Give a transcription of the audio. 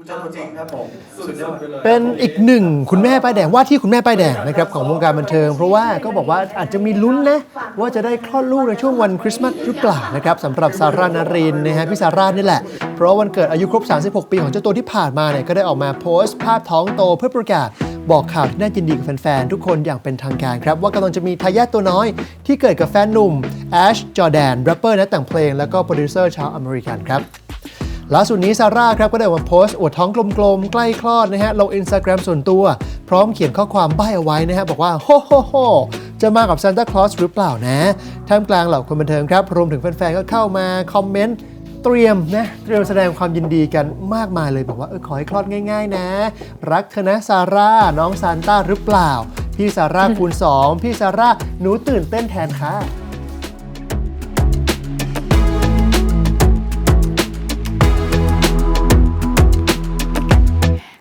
คุณเจ้าตัวจริงครับผมสุดยอดไปเลยเป็นอีกหนึ่งคุณแม่ป้ายแดงว่าที่คุณแม่ป้ายแดงนะครับของวงการบันเทิง เพราะว่าก็บอกว่าอาจจะมีลุ้นนะว่าจะได้คลอดลูกในช่วงวันคริสต์มาสหรือเปล่านะครับสำหรับซาร่านารินนะฮะพี่ซาร่านี่แหละ เพราะว่าวันเกิดอายุครบ 36 ปีของเจ้าตัวที่ผ่านมาเนี่ยก็ได้ออกมาโพสต์ภาพท้องโตเพื่อประกาศบอกข่าวที่น่ายินดีกับแฟนๆ ทุกคนอย่างเป็นทางการครับ ว่ากำลังจะมีทายาทตัวน้อย ที่เกิดกับแฟนหนุ่มแอชจอแดนแรปเปอร์นักแต่งเพลง แล้วก็โปรดิวเซอร์ชาวอเมริกันครับ ล่าสุดนี้ซาร่าครับก็ได้ออกมาโพสต์อวดท้องกลมๆ ใกล้คลอดนะฮะลงอินสตาแกรมส่วนตัว พร้อมเขียนข้อความใบ้เอาไว้นะฮะบอกว่าโฮโฮโฮจะมากับซานตาคลอสหรือเปล่านะท่ามกลางเหล่าคนบันเทิงครับ รวมถึงแฟนๆ ก็เข้ามาคอมเมนต์เตรียมนะเตรียมแสดงความยินดีกันมากมายเลยบอกว่าเออขอให้คลอดง่าย ๆ นะ รักเธอนะซาร่าน้องซานต้าหรือเปล่า พี่ซาร่าคูณสองพี่ซาร่าหนูตื่นเต้นแทนค่ะ